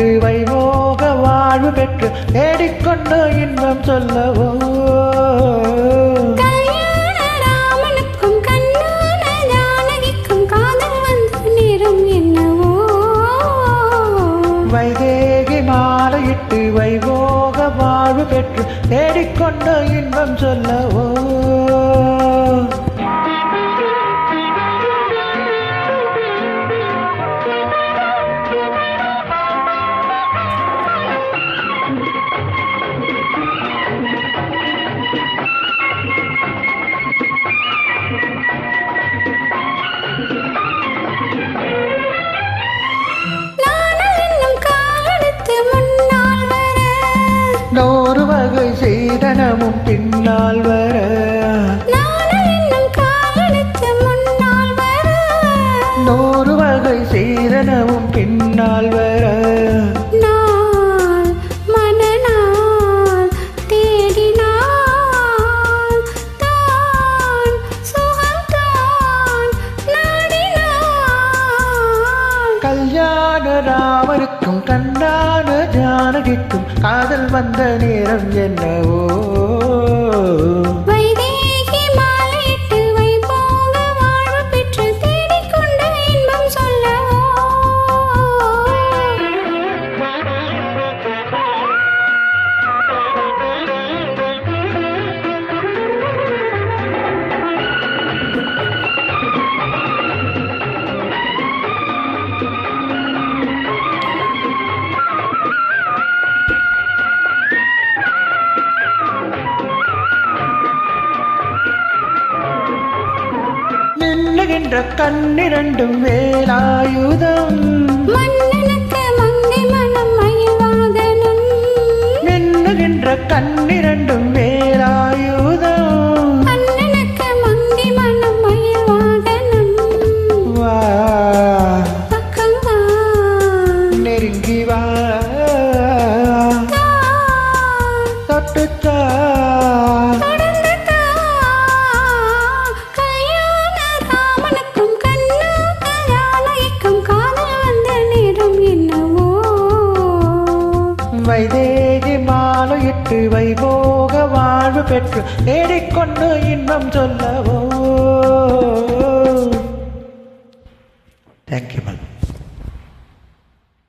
கேட்டு வைவோக வாழ்வு பெற்று தேடிக்கொண்டு இன்பம் சொல்லவோ? வைதேகி மாலையிட்டு வைவோக வாழ்வு பெற்று தேடிக்கொண்டு இன்பம் சொல்லவோ? செய்தனமும் பின்னால் வர. நூறு வகை செய்தனமும் பின்னால் வர. கல்யாண கண்டான ஜானகிக்கும் காதல் வந்த நேரம் என்னவோ? மின்னுகின்ற கண்ணிரண்டும் வேலாயுதம். மின்னுகின்ற கண்ணிரண்டும் வைதேகி மாலையிட்டு வைபோக வாழ்வு பெற்று தேடிக்கொண்டு இன்பம் சொல்லவோ?